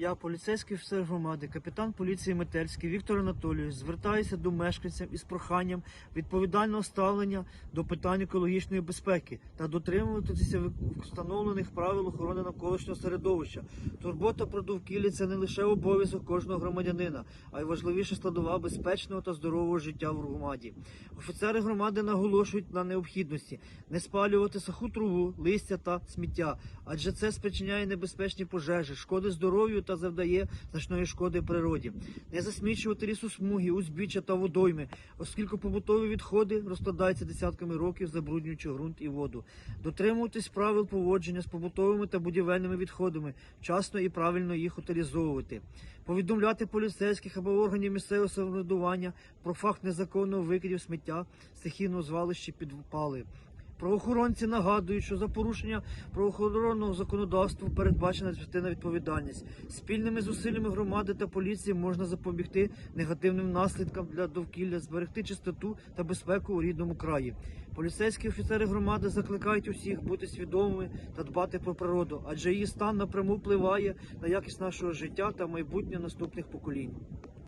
Я, поліцейський офіцер громади, капітан поліції Метельський Віктор Анатолійович, звертаюся до мешканців із проханням відповідального ставлення до питань екологічної безпеки та дотримуватися встановлених правил охорони навколишнього середовища. Турбота про довкілля це не лише обов'язок кожного громадянина, а й важливіша складова безпечного та здорового життя в громаді. Офіцери громади наголошують на необхідності не спалювати суху траву, листя та сміття, адже це спричиняє небезпечні пожежі, шкоди здоров'ю та завдає значної шкоди природі. Не засмічувати лісосмуги, узбіччя та водойми, оскільки побутові відходи розкладаються десятками років, забруднюючи ґрунт і воду. Дотримуватись правил поводження з побутовими та будівельними відходами, вчасно і правильно їх утилізовувати. Повідомляти поліцейських або органів місцевого самоврядування про факт незаконного викидів сміття стихійного звалища підпали. Правоохоронці нагадують, що за порушення правоохоронного законодавства передбачена частина відповідальність. Спільними зусиллями громади та поліції можна запобігти негативним наслідкам для довкілля, зберегти чистоту та безпеку у рідному краї. Поліцейські офіцери громади закликають усіх бути свідомими та дбати про природу, адже її стан напряму впливає на якість нашого життя та майбутнє наступних поколінь.